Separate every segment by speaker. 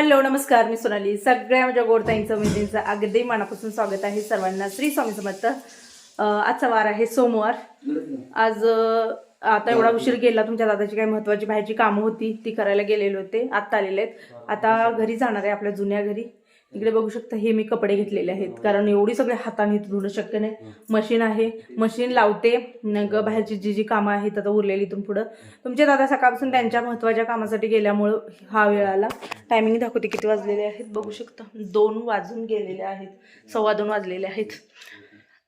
Speaker 1: Hello नमस्कार मी सोनाली. सगळ्या माझ्या गोडताईंचं मैत्रिणींचं अगदी मनापासून स्वागत आहे सर्वांना. श्री स्वामी समर्थ. आजचा वार आहे सोमवार. आज आता एवढा उशीर गेला तुमच्या दादाची काही महत्वाची बाहेरची कामं होती ती करायला गेलेले होते. आत्ता आलेले आहेत. आता घरी जाणार आहे आपल्या जुन्या घरी. इकडे बघू शकता हे मी कपडे घेतलेले आहेत. कारण एवढी सगळे हाताने धुणं शक्य नाही. मशीन आहे. मशीन लावते. मग बाहेरची जी जी कामं आहेत आता उरलेली इथून पुढं. तुमचे दादा सकाळपासून त्यांच्या महत्त्वाच्या कामासाठी गेल्यामुळं हा वेळ आला. टायमिंग दाखवते किती वाजलेले आहेत. बघू शकता दोन वाजून गेलेले आहेत. सव्वा दोन वाजलेले आहेत.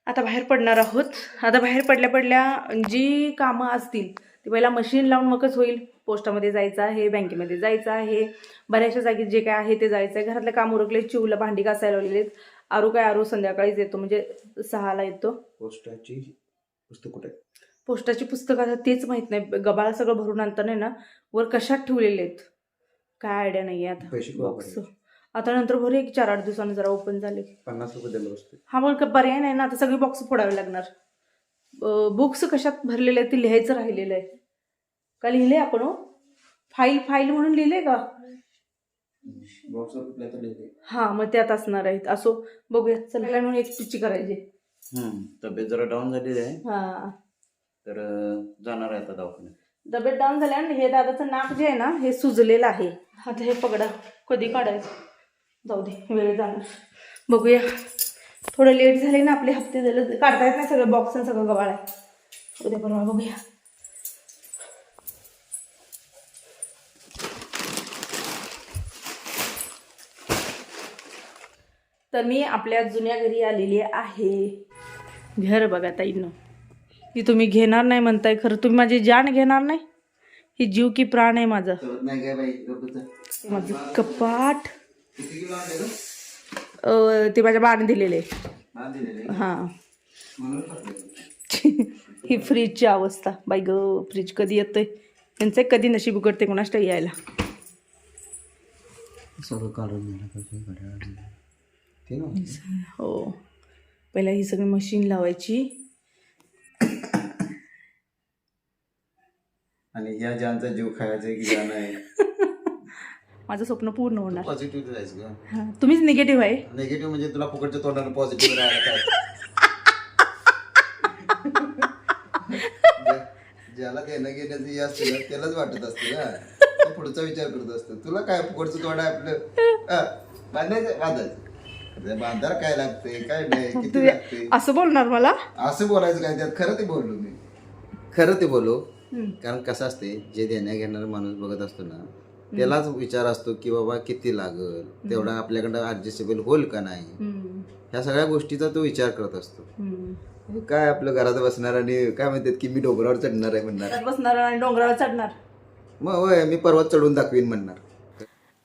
Speaker 1: आता बाहेर पडणार आहोत. आता बाहेर पडल्या पडल्या जी कामं असतील ती पहिला मशीन लावून मगच होईल. पोस्टामध्ये जायचं आहे बँकेमध्ये जायचं आहे. बऱ्याचशा जागी जे काय आहे ते जायचं आहे. घरातलं काम उरकले चिवलं भांडी घासायला लावलेली आहेत. आरू काय आरू संध्याकाळीच येतो. म्हणजे सहाला येतो.
Speaker 2: पोस्टाची पुस्तक कुठे?
Speaker 1: पोस्टाची पुस्तकं आता तेच माहीत नाही. गबाळा सगळं भरून आणतं नाही ना वर कशात ठेवलेले आहेत? काय आयडिया नाही आहे आता.
Speaker 2: पैसे
Speaker 1: बॉक्स? आता नंतर भरू एक चार आठ दिवसांनी जरा ओपन झाले
Speaker 2: पन्नास रुपये दिलं
Speaker 1: हा मग पर्याय नाही ना. आता सगळी बॉक्स फोडावे लागणार. बुक्स कशात भरलेले आहेत ते लिहायचं राहिलेलं आहे. का लिहिले आपण हो? फाईल फाईल म्हणून लिहिले का? हा मग त्यात असणार आहेत. असो बघूया. चला म्हणून एक पिच्ची करायची.
Speaker 2: तब्येत जरा डाऊन झालेली आहे.
Speaker 1: हा.
Speaker 2: तर जाणार आहे आता दवाखान्यात.
Speaker 1: डबेट डाऊन झाल्या आणि हे दादाचं नाक जे आहे ना हे सुजलेलं आहे. आता हे पगडा कधी काढायचं? जाऊ दे वेळ जाणार. बघूया. थोडं लेट झाले ना आपले हप्ते झाले काढता येत नाही सगळं बॉक्स आणि सगळं गवाळ आहे. उद्या परवा बघूया. तर मी आपल्या जुन्या घरी आलेली आहे. घर बघा ताईनं. ही तुम्ही घेणार नाही म्हणताय खरं तुम्ही माझी जाण घेणार नाही? ही जीव की प्राण आहे माझा.
Speaker 2: नाही काय बाई
Speaker 1: माझं कपाट. ते माझ्या बाण दिलेले. हां. ही फ्रीजची अवस्था. बाई ग फ्रीज कधी येतंय? त्यांचं कधी नशीब उघडते कोणाष्ट यायला. हो. पहिला ही सगळी मशीन लावायची.
Speaker 2: आणि या ज्यांचा जीव खायचा की नाही
Speaker 1: माझं स्वप्न पूर्ण होणार.
Speaker 2: पॉझिटिव्ह
Speaker 1: हां तुम्हीच निगेटिव्ह आहे.
Speaker 2: नेगेटिव्ह म्हणजे तुला फुकटच्या तोंडाने पॉझिटिव्ह राहायला काय ज्या- ज्याला देणं घेण्याचं हे असतं ना त्यालाच वाटत असते ना. तो पुढचा विचार करत असतो. तुला काय फुकटचं तोंड आहे आपलं? हा, बांधायचं बांधायचं. बांधायला काय लागते काय नाही किती लागते
Speaker 1: असं बोलणार मला?
Speaker 2: असं बोलायचं काय त्यात? खरं ते बोललो मी. खरं ते बोलो कारण कसं असते जे देण्या घेणारा माणूस बघत असतो ना त्यालाच विचार असतो की बाबा किती लागल? तेवढा आपल्याकडं ऍडजस्टेबल होईल का नाही? ह्या सगळ्या गोष्टीचा तो विचार करत असतो. काय आपलं घरात बसणार आणि काय म्हणतात की मी डोंगरावर चढणार आहे म्हणणार.
Speaker 1: बसणार आणि डोंगरावर चढणार.
Speaker 2: मग होय मी पर्वत चढून दाखवीन म्हणणार.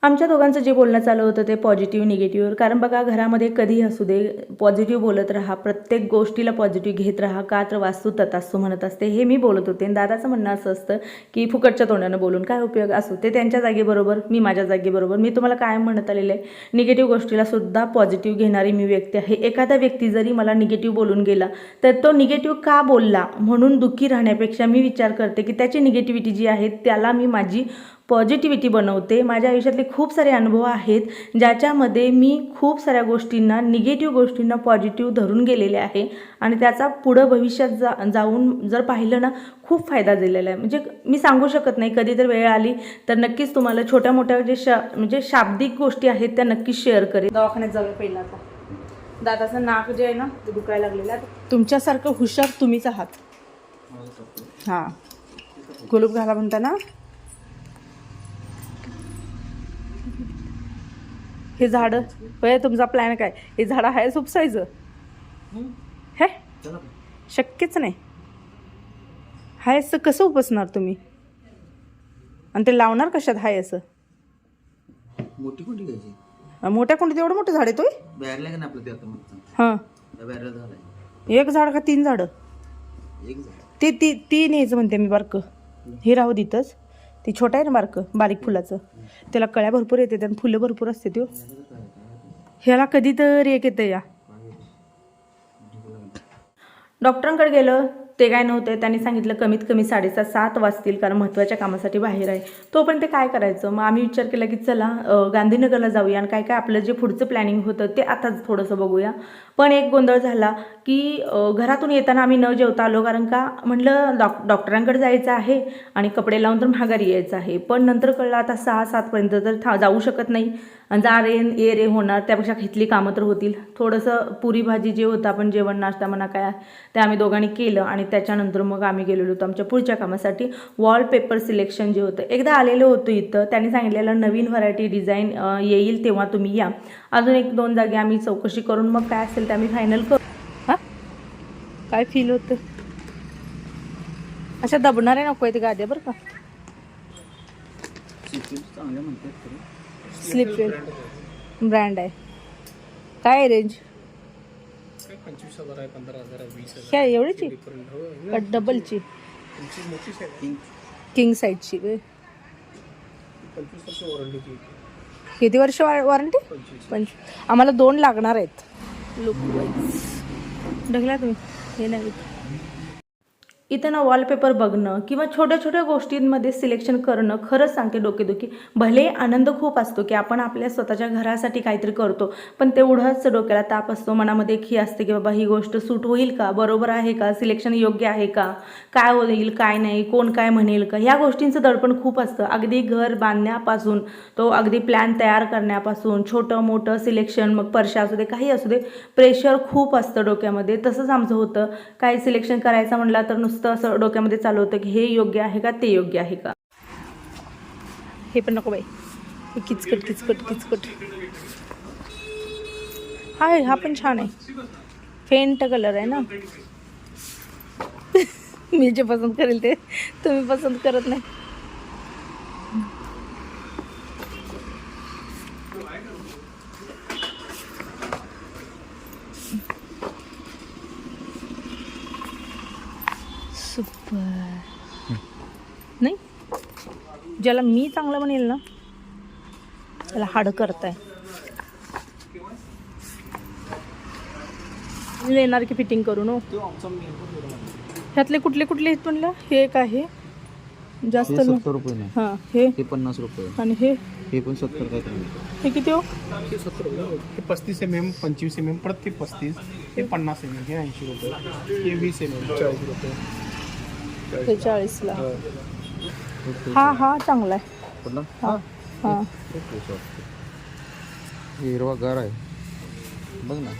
Speaker 1: आमच्या दोघांचं जे बोलणं चालू होतं ते पॉझिटिव्ह निगेटिव्हवर कारण बघा घरामध्ये कधीही असू दे पॉझिटिव्ह बोलत राहा. प्रत्येक गोष्टीला पॉझिटिव्ह घेत राहा. का तर वास्तू ततास्तू म्हणत असते. हे मी बोलत होते. दादाचं म्हणणं असं असतं की फुकटच्या तोंडानं बोलून काय उपयोग असू ते त्यांच्या जागेबरोबर मी माझ्या जागेबरोबर. मी तुम्हाला कायम म्हणत आलेलं आहे. निगेटिव्ह गोष्टीला सुद्धा पॉझिटिव्ह घेणारी मी व्यक्ती आहे. एखादा व्यक्ती जरी मला निगेटिव्ह बोलून गेला तर तो निगेटिव्ह का बोलला? म्हणून दुःखी राहण्यापेक्षा मी विचार करते की त्याची निगेटिव्हिटी जी आहे त्याला मी माझी पॉझिटिव्हिटी बनवते. माझ्या आयुष्यातले खूप सारे अनुभव आहेत ज्याच्यामध्ये मी खूप साऱ्या गोष्टींना निगेटिव्ह गोष्टींना पॉझिटिव्ह धरून गेलेले आहे. आणि त्याचा पुढं भविष्यात जा जाऊन जर पाहिलं ना खूप फायदा दिलेला आहे. म्हणजे मी सांगू शकत नाही कधी जर वेळ आली तर नक्कीच तुम्हाला छोट्या मोठ्या जे शा म्हणजे शाब्दिक गोष्टी आहेत त्या नक्कीच शेअर करेल दवाखान्यात जाऊया पहिला आता. दादाचं नाक जे आहे ना ते दुखायला लागलेलं आहे. तुमच्यासारखं हुशार तुम्हीच आहात. हां. कुलूप घाला म्हणता ना हे झाडं? होय तुमचा प्लॅन काय? हे झाडं आहे उपसायचं हे? शक्यच नाही. हाय असं कसं उपसणार तुम्ही? आणि ते लावणार कशात? हाय असं.
Speaker 2: मोठी कोणती घ्यायची?
Speaker 1: मोठ्या कोणती एवढं मोठं झाड आहे तोय
Speaker 2: बॅरला का ना आपलं ते आता मग.
Speaker 1: हां.
Speaker 2: त्या बॅरला झालाय
Speaker 1: एक झाड का तीन झाडं?
Speaker 2: एक झाड.
Speaker 1: ते ती ती न्यायचं म्हणते मी बारकं. हे राहू देतच ती छोटं आहे ना बारक बारीक फुलाचं. त्याला कळ्या भरपूर येते आणि फुलं भरपूर असते त्यो हो. ह्याला कधीतरी एक येतं या. डॉक्टरांकडे गेलं ते काय नव्हते त्यांनी सांगितलं कमीत कमी साडेसात सात वाजतील कारण महत्त्वाच्या कामासाठी बाहेर आहे. तोपर्यंत काय करायचं? मग आम्ही विचार केला की चला गांधीनगरला जाऊया आणि काय काय आपलं जे पुढचं प्लॅनिंग होतं ते आताच थोडंसं बघूया. पण एक गोंधळ झाला की घरातून येताना आम्ही न जेवता आलो कारण का म्हटलं डॉक डॉक्टरांकडे जायचं आहे आणि कपडे लावून तर माघारी यायचं आहे. पण नंतर कळलं आता सहा सातपर्यंत तर था जाऊ शकत नाही. जा रे ये रे होणार त्यापेक्षा घेतली कामं तर होतील. थोडंसं पुरी भाजी जे होतं आपण जेवण नाश्ता म्हणा काय ते आम्ही दोघांनी केलं आणि त्याच्यानंतर मग आम्ही गेलेलो होतो आमच्या पुढच्या कामासाठी. वॉलपेपर सिलेक्शन जे होतं एकदा आलेलं होतं इथं. त्यांनी सांगितलेलं नवीन व्हरायटी डिझाईन येईल तेव्हा तुम्ही या. अजून एक दोन जागी आम्ही चौकशी करून मग काय असेल ते आम्ही फायनल करू. हां? काय फील होतं? अशा दबणाऱ्या नको आहेत गाद्या बरं का. स्लिप ब्रँड आहे. काय रेंज
Speaker 3: पंचवीस हजार आहे? पंधरा हजार आहे वीस हजार
Speaker 1: काय एवढीची का डबलची किंग साईजची किती वर्ष वॉरंटी
Speaker 3: पंचवीस.
Speaker 1: आम्हाला दोन लागणार आहेत. Look wise. ढकला तुम्ही. हे नाही इथं ना वॉलपेपर बघणं किंवा छोट्या छोट्या गोष्टींमध्ये सिलेक्शन करणं खरंच सांगते डोकेदुखी. भले आनंद खूप असतो की आपण आपल्या स्वतःच्या घरासाठी काहीतरी करतो पण तेवढंच डोक्याला ताप असतो मनामध्ये एक ही असते की बाबा ही गोष्ट सूट होईल का? बरोबर आहे का? सिलेक्शन योग्य आहे का? काय होईल काय नाही? कोण काय म्हणेल का? ह्या गोष्टींचं दडपण खूप असतं. अगदी घर बांधण्यापासून तो अगदी प्लॅन तयार करण्यापासून छोटं मोठं सिलेक्शन मग परशा असू दे काही असू दे प्रेशर खूप असतं डोक्यामध्ये. तसंच आमचं होतं. काही सिलेक्शन करायचं म्हणला तर नुसतं असं डोक्यामध्ये चालू होतं की हे योग्य आहे का ते योग्य आहे का? हे पण नको बाई. हे किचकट किचकट किचकट. हा हा पण छान आहे. फेंट कलर आहे ना. मी जे पसंत करेल ते तुम्ही पसंत करत नाही. नाही. ज्याला मी चांगलं म्हणेल ना त्याला हाड करताय. येणार की फिटिंग हो
Speaker 3: वेगळा आहे.
Speaker 1: ह्यातले कुठले कुठले आहेत म्हणलं? हे एक आहे. जास्त
Speaker 2: हे
Speaker 1: न-
Speaker 2: सत्तर रुपये नाही.
Speaker 1: हां हे.
Speaker 2: हे पन्नास रुपये.
Speaker 1: आणि हे?
Speaker 2: हे पण सत्तर काय तरी
Speaker 1: हे किती हो?
Speaker 3: हे हे पस्तीस एम एम पंचवीस एम एम प्रत्येक पस्तीस. हे पन्नास एम एम हे ऐंशी रुपये. हे वीस एम एम चाळीस रुपये.
Speaker 1: हे चाळीसला
Speaker 3: हा.
Speaker 1: हा हा चांगला आहे. हा हां.
Speaker 2: हिरवा गार आहे. बघ ना.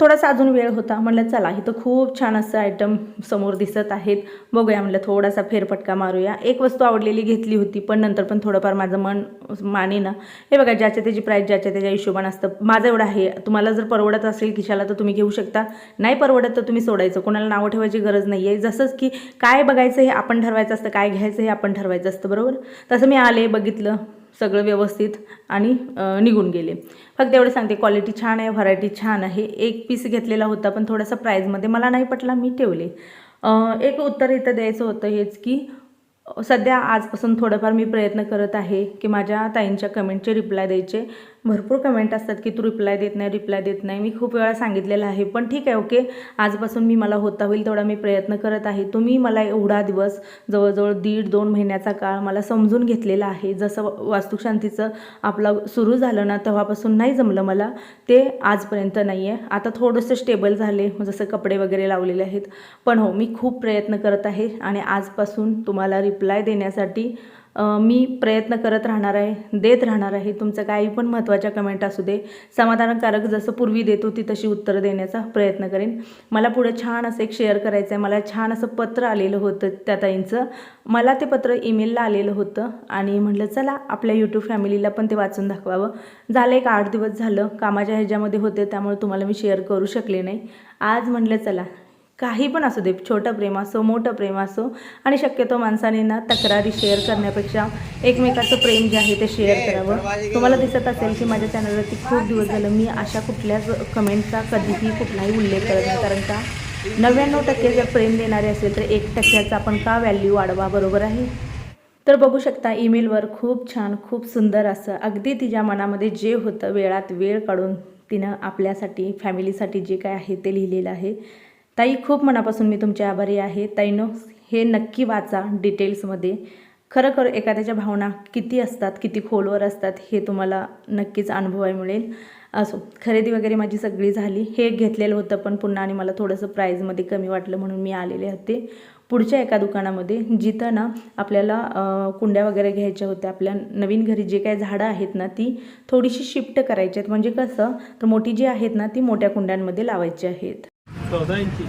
Speaker 1: थोडासा अजून वेळ होता. म्हणलं चला इथं खूप छान असं आयटम समोर दिसत आहेत. बघूया म्हटलं थोडासा फेरफटका मारूया. एक वस्तू आवडलेली घेतली होती पण नंतर पण थोडंफार माझं मन माने ना. हे बघा ज्याच्या त्याची प्राईस ज्याच्या त्याच्या हिशोबानं असतं. माझं एवढं आहे. तुम्हाला जर परवडत असेल खिशाला तर तुम्ही घेऊ शकता. नाही परवडत तर तुम्ही सोडायचं. कोणाला नावं ठेवायची गरज नाही आहे जसंच की काय बघायचं हे आपण ठरवायचं असतं काय घ्यायचं हे आपण ठरवायचं असतं बरोबर? तसं मी आले बघितलं. सगळं व्यवस्थित आणि निघून गेले. फक्त एवढं सांगते क्वालिटी छान आहे व्हरायटी छान आहे. एक पीस घेतलेला होता पण थोडासा प्राईजमध्ये मला नाही पटला मी ठेवले. एक उत्तर इथं द्यायचं होतं हेच की सध्या आजपासून थोडंफार मी प्रयत्न करत आहे की माझ्या ताईंच्या कमेंटचे रिप्लाय द्यायचे. भरपूर कमेंट असतात की तू रिप्लाय देत नाही रिप्लाय देत नाही. मी खूप वेळा सांगितलेलं आहे. पण ठीक आहे ओके आजपासून मी मला होता होईल तेवढा मी प्रयत्न करत आहे. तुम्ही मला एवढा दिवस जवळजवळ दीड दोन महिन्याचा काळ मला समजून घेतलेला आहे. जसं वास्तुशांतीचं आपलं सुरू झालं ना तेव्हापासून नाही जमलं मला. ते आजपर्यंत नाही आहे आता थोडंसं स्टेबल झाले जसं कपडे वगैरे लावलेले आहेत. पण हो मी खूप प्रयत्न करत आहे आणि आजपासून तुम्हाला रिप्लाय देण्यासाठी मी प्रयत्न करत राहणार आहे देत राहणार आहे. तुमचं काही पण महत्त्वाच्या कमेंट असू दे. समाधानकारक जसं पूर्वी देत होती तशी उत्तरं देण्याचा प्रयत्न करेन. मला पुढं छान असं एक शेअर करायचं आहे मला छान असं पत्र आलेलं होतं त्या ताईंचं. मला ते पत्र ईमेलला आलेलं होतं आणि म्हटलं चला आपल्या यूट्यूब फॅमिलीला पण ते वाचून दाखवावं. झालं एक आठ दिवस झालं. कामाच्या ह्याच्यामध्ये होते त्यामुळे तुम्हाला मी शेअर करू शकले नाही. आज म्हटलं चला काही पण असू दे छोटं प्रेम असो मोठं प्रेम असो आणि शक्यतो माणसाने ना तक्रारी शेअर करण्यापेक्षा एकमेकाचं प्रेम जे आहे ते शेअर करावं. तुम्हाला दिसत असेल की माझ्या चॅनलवरती खूप दिवस झालं मी अशा कुठल्याच कमेंटचा कधीही कुठलाही उल्लेख करत नाही. कारण का? नव्याण्णव टक्के जर प्रेम देणारे असेल तर एक टक्क्याचा आपण का व्हॅल्यू वाढवा? बरोबर आहे? तर बघू शकता ईमेलवर खूप छान खूप सुंदर असं अगदी तिच्या मनामध्ये जे होतं वेळात वेळ काढून तिनं आपल्यासाठी फॅमिलीसाठी जे काय आहे ते लिहिलेलं आहे. ताई खूप मनापासून मी तुमचे आभारी आहे. ताईनो हे नक्की वाचा डिटेल्समध्ये. खरं खरं एखाद्याच्या भावना किती असतात किती खोलवर असतात हे तुम्हाला नक्कीच अनुभवाय मिळेल. असो खरेदी वगैरे माझी सगळी झाली. हे घेतलेलं होतं पण पुन्हा आणि मला थोडंसं प्राईजमध्ये कमी वाटलं म्हणून मी आलेले होते. पुढच्या एका दुकानामध्ये जिथं ना आपल्याला कुंड्या वगैरे घ्यायच्या होत्या. आपल्या नवीन घरी जे काही झाडं आहेत ना ती थोडीशी शिफ्ट करायची आहेत. म्हणजे कसं तर मोठी जी आहेत ना ती मोठ्या कुंड्यांमध्ये लावायची आहेत.
Speaker 3: चौदा इंची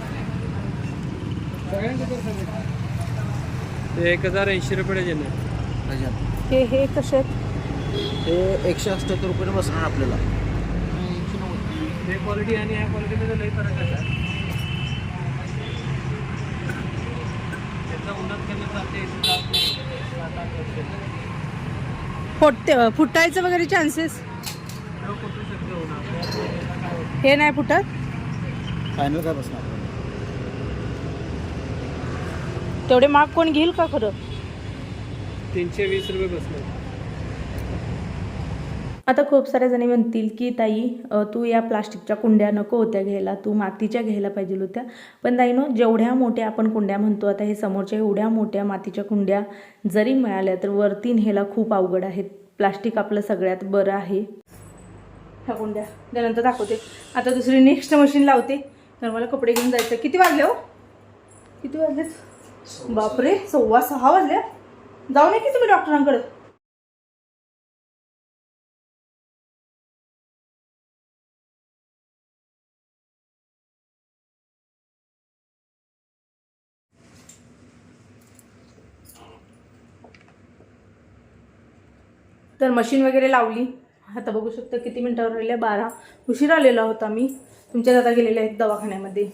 Speaker 3: ते एक हजार ऐंशी रुपये डझन आहे
Speaker 1: हे हे कसे
Speaker 2: हे एकशे अठ्ठ्याहत्तर रुपये बसणार आपल्याला.
Speaker 3: हे क्वालिटी आणि ह्या क्वालिटीमध्ये लई फरक आहे. सर त्याचा उन्हात केलं जाते जात नाही. सात आठ वर्ष.
Speaker 1: फुटते फुटायचं वगैरे चान्सेस
Speaker 3: कुठू शकतो होतं?
Speaker 1: हे नाही फुटत?
Speaker 2: फायनल काय बसणार?
Speaker 1: तेवढे माग कोण घेईल का खरं?
Speaker 3: तीनशे वीस रुपये बसले
Speaker 1: आता खूप साऱ्या जणी म्हणतील की ताई अ, तू या प्लास्टिकच्या कुंड्या नको होत्या घ्यायला. तू मातीच्या घ्यायला पाहिजे होत्या. पण ताईनो जेवढ्या मोठ्या आपण कुंड्या म्हणतो आता हे समोरच्या एवढ्या मोठ्या मातीच्या कुंड्या जरी मिळाल्या तर वरती न्यायला खूप अवघड आहेत. प्लास्टिक आपलं सगळ्यात बरं आहे. ह्या कुंड्या. त्यानंतर दाखवते. आता दुसरी नेक्स्ट मशीन लावते. तर मला कपडे घेऊन जायचं किती वाजले हो? किती वाजले? बापरे सव्वा सहा वाजल्या जाऊ नये की तुम्ही डॉक्टरांकडे? तर मशीन वगैरे लावली. आता बघू शकता किती मिनटावर राहिल्या? बारा. उशीर आलेला होता मी. तुमच्या दादा गेलेले आहेत दवाखान्यामध्ये.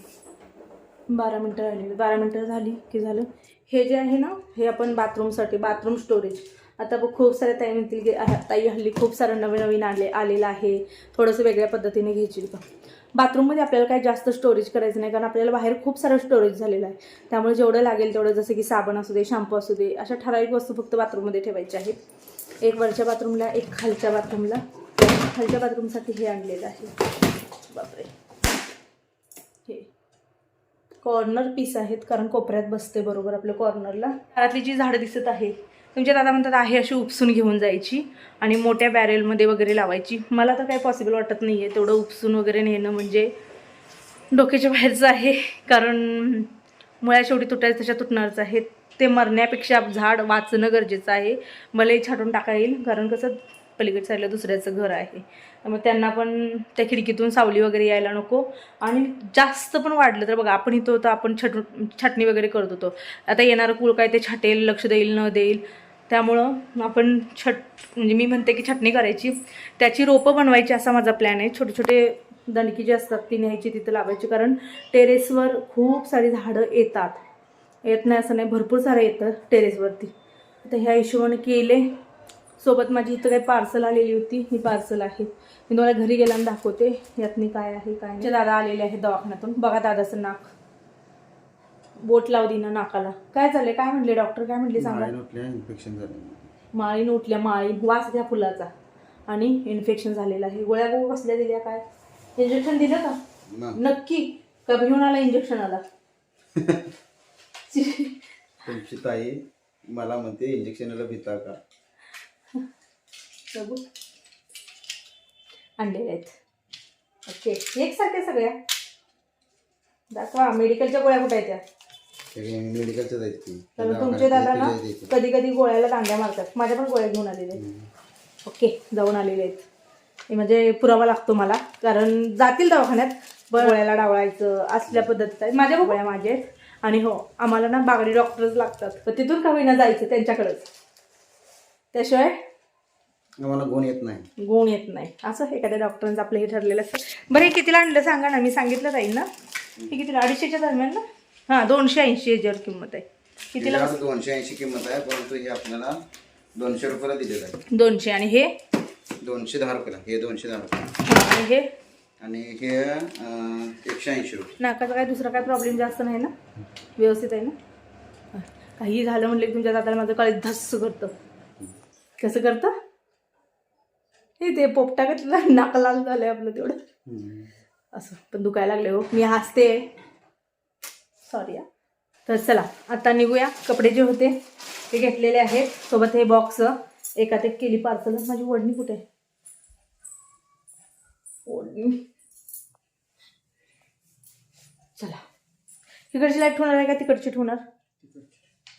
Speaker 1: बारा मिनटं राहिलेली. बारा मिनटं झाली की झालं. हे जे आहे ना हे आपण बाथरूमसाठी बाथरूम स्टोरेज आता बघ खूप साऱ्या ताई म्हणतील ताई हल्ली खूप सारं नवीन नवीन आले आलेलं आहे. थोडंसं वेगळ्या पद्धतीने घ्यायची. का बाथरूममध्ये आपल्याला काही जास्त स्टोरेज करायचं नाही कारण आपल्याला बाहेर खूप सारं स्टोरेज झालेलं आहे. त्यामुळे जेवढं लागेल तेवढं जसं की साबण असू दे शॅम्पू असू दे अशा ठराविक वस्तू फक्त बाथरूममध्ये ठेवायच्या आहेत. एक वरच्या बाथरूमला एक खालच्या बाथरूमला. खालच्या बाथरूमसाठी हे आणलेलं आहे. बापरे. हे. कॉर्नर पीस आहेत कारण कोपऱ्यात बसते बरोबर आपल्या कॉर्नरला घरातली जी झाडं दिसत आहे तुमच्या दादा म्हणतात आहे अशी उपसून घेऊन जायची आणि मोठ्या बॅरेलमध्ये वगैरे लावायची. मला तर काही पॉसिबल वाटत नाही आहे तेवढं उपसून वगैरे नेणं म्हणजे डोक्याच्या बाहेरचं आहे कारण मुळ्या शेवटी तुटायचं तशा तुटणारच आहेत. ते मरण्यापेक्षा झाड वाचणं गरजेचं आहे. मलाही छाटून टाका येईल कारण कसं पलीकड साईडला दुसऱ्याचं घर आहे. त्यामुळे त्यांना पण त्या खिडकीतून सावली वगैरे यायला नको. आणि जास्त पण वाढलं तर बघा आपण इथं होतं आपण छटून छाटणी वगैरे करत होतो. आता येणारं कुळ काय ते छाटेल लक्ष देईल न देईल. त्यामुळं आपण छट म्हणजे मी म्हणते की छटणी करायची. त्याची रोपं बनवायची असा माझा प्लॅन आहे. छोटे छोटे दणकी जी असतात ती न्यायची तिथं लावायची. कारण टेरेसवर खूप सारी झाडं येतात. येत नाही असं नाही. भरपूर सारं येतं टेरेसवरती आता ह्या हिशोबाने केले. सोबत माझी इथं काही पार्सल आलेली होती. ही पार्सल आहे. मी तुम्हाला घरी गेल्यानं दाखवते. यातनी काय आहे काय नाही. दादा आलेले आहेत दवाखान्यातून. बघा दादाचं नाक. बोट लावली ना नाकाला. काय झालंय काय म्हणले डॉक्टर काय म्हणले सांगा.
Speaker 2: इन्फेक्शन झालं.
Speaker 1: माळीन उठल्या माळीन. वास घ्या फुलाचा. आणि इन्फेक्शन झालेलं आहे. गोळ्या गोळ्या कसल्या दिल्या काय? इंजेक्शन दिलं का? नक्की. का घेऊन आला इंजेक्शन आला.
Speaker 2: तुमची. ताई मला म्हणते इंजेक्शनला भिता का?
Speaker 1: बघू. आणलेले आहेत. ओके. एकसारख्या सगळ्या. दाखवा मेडिकलच्या गोळ्या कुठे आहेत त्या?
Speaker 2: मेडिकलच्या की.
Speaker 1: तर तुमचे दादा ना कधी कधी गोळ्याला दांड्या मारतात. माझ्या पण गोळ्या घेऊन आलेल्या आहेत. ओके. जाऊन आलेले आहेत. हे म्हणजे पुरावा लागतो मला. कारण जातील दवाखान्यात पण गोळ्याला डावळायचं असल्या पद्धतीत आहे. माझ्या गोळ्या माझ्या आहेत. आणि हो आम्हाला ना बागडी डॉक्टरच लागतात. पण तिथून का होईना जायचं त्यांच्याकडेच? त्याशिवाय
Speaker 2: आम्हाला गुण येत नाही.
Speaker 1: गुण येत नाही. असं एखाद्या डॉक्टरांचं आपलं हे ठरलेलं असतं. बरं हे कितीला आणलं सांगा ना मी सांगितलं जाईल ना. हे कितीला? अडीचशेच्या दरम्यान ना? हां दोनशे ऐंशी याच्यावर किंमत आहे. कितीला
Speaker 2: तिला दोनशे ऐंशी किंमत आहे परंतु हे आपल्याला दोनशे रुपयाला दिलेलं आहे.
Speaker 1: दोनशे आणि हे?
Speaker 2: दोनशे दहा रुपयाला हे दोनशे दहा रुपये
Speaker 1: आणि हे?
Speaker 2: आणि हे एकशे ऐंशी रुपये.
Speaker 1: नाकाचा काय दुसरा काय प्रॉब्लेम जास्त नाही ना? व्यवस्थित आहे ना? काही झालं म्हटलं की तुमच्या दादाला माझं काळी धस्स करतं. कसं करतं? हे ते पोपटा का नाक लाल झालंय आपलं तेवढं. असं पण दुखायला लागले हो. मी हसते. सॉरी तर चला आता निघूया. कपडे जे होते ते घेतलेले आहेत. सोबत हे बॉक्स एकात एक केली पार्सल माझी वडणी कुठे आहे? चला. इकडची लाइट ठेवणार आहे का? तिकडची ठेवणार?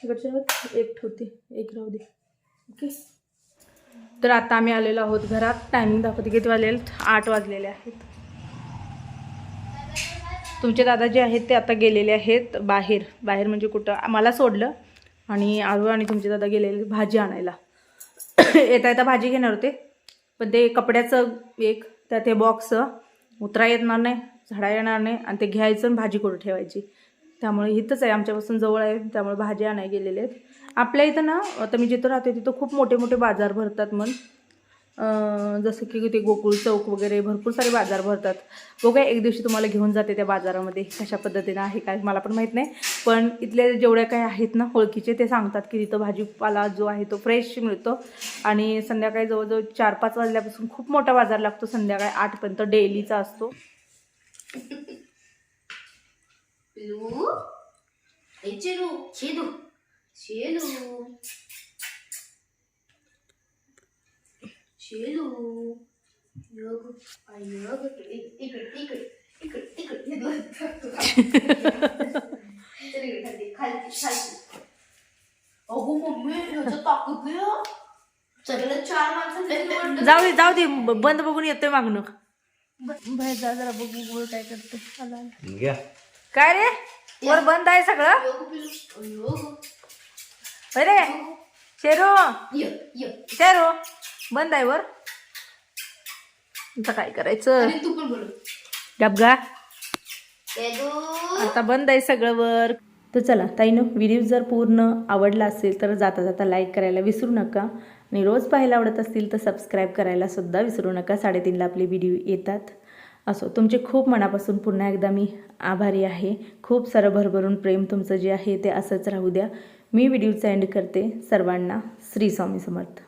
Speaker 1: तिकडची एक ठेवते. एक राहू दे. ओके तर आता आम्ही आलेलो आहोत घरात. टायमिंग दाखवते किती वाजलेले आहेत? आठ वाजलेले आहेत. तुमचे दादा जे आहेत ते आता गेलेले आहेत बाहेर. बाहेर म्हणजे कुठं? मला सोडलं आणि आरू आणि तुमचे दादा गेलेले भाजी आणायला. येता येता भाजी घेणार होते. पण ते कपड्याचं एक त्यात हे बॉक्स उतरा येणार नाही झाडा येणार नाही आणि ते घ्यायचं आणि भाजी करून ठेवायची. त्यामुळे इथंच आहे आमच्यापासून जवळ आहे त्यामुळे भाजी आणाय गेलेले आहेत. आपल्या इथं ना आता मी जिथं राहते तिथं खूप मोठे मोठे बाजार भरतात मग जसं की ते गोकुळ चौक वगैरे भरपूर सारे बाजार भरतात. बघा एक दिवशी तुम्हाला घेऊन जाते त्या बाजारामध्ये कशा पद्धतीनं आहे काय मला पण माहीत नाही. पण इथले जेवढ्या काही आहेत ना ओळखीचे ते सांगतात की तिथं भाजीपाला जो आहे तो फ्रेश मिळतो. आणि संध्याकाळी जवळजवळ चार पाच वाजल्यापासून खूप मोठा बाजार लागतो. संध्याकाळी आठपर्यंत डेलीचा असतो.
Speaker 4: Lu. Eh, Cilu. Cilu. Yog. Ay, yog. Ikut, ikut. Ikut, ikut. Tadi खाली खाली खाली अगो मम्मी ह्याचं ताकद लय हं. सगळं चार माणसं
Speaker 1: जाऊ दे जाऊ दे बंद बघून येतोय मागणं बाहेर जा जरा बघू बघू काय करते.
Speaker 2: घ्या
Speaker 1: काय रे वर बंद आहे सगळं
Speaker 4: योग योग
Speaker 1: रे शेरू
Speaker 4: य य
Speaker 1: शेरू बंद आहे वर. आता काय करायचं?
Speaker 4: आणि तू पण बोल.
Speaker 1: डबगा आता बंद आहे सगळं वर. तर चला ताईनं व्हिडिओ जर पूर्ण आवडला असेल तर जाता जाता लाईक करायला विसरू नका. आणि रोज पाहायला आवडत असतील तर सबस्क्राईब करायला सुद्धा विसरू नका. साडेतीनला आपले व्हिडिओ येतात. असो तुमचे खूप मनापासून पुन्हा एकदा मी आभारी आहे. खूप सारं भरभरून प्रेम तुमचं जे आहे ते असंच राहू द्या. मी व्हिडिओचा एंड करते. सर्वांना श्री स्वामी समर्थ.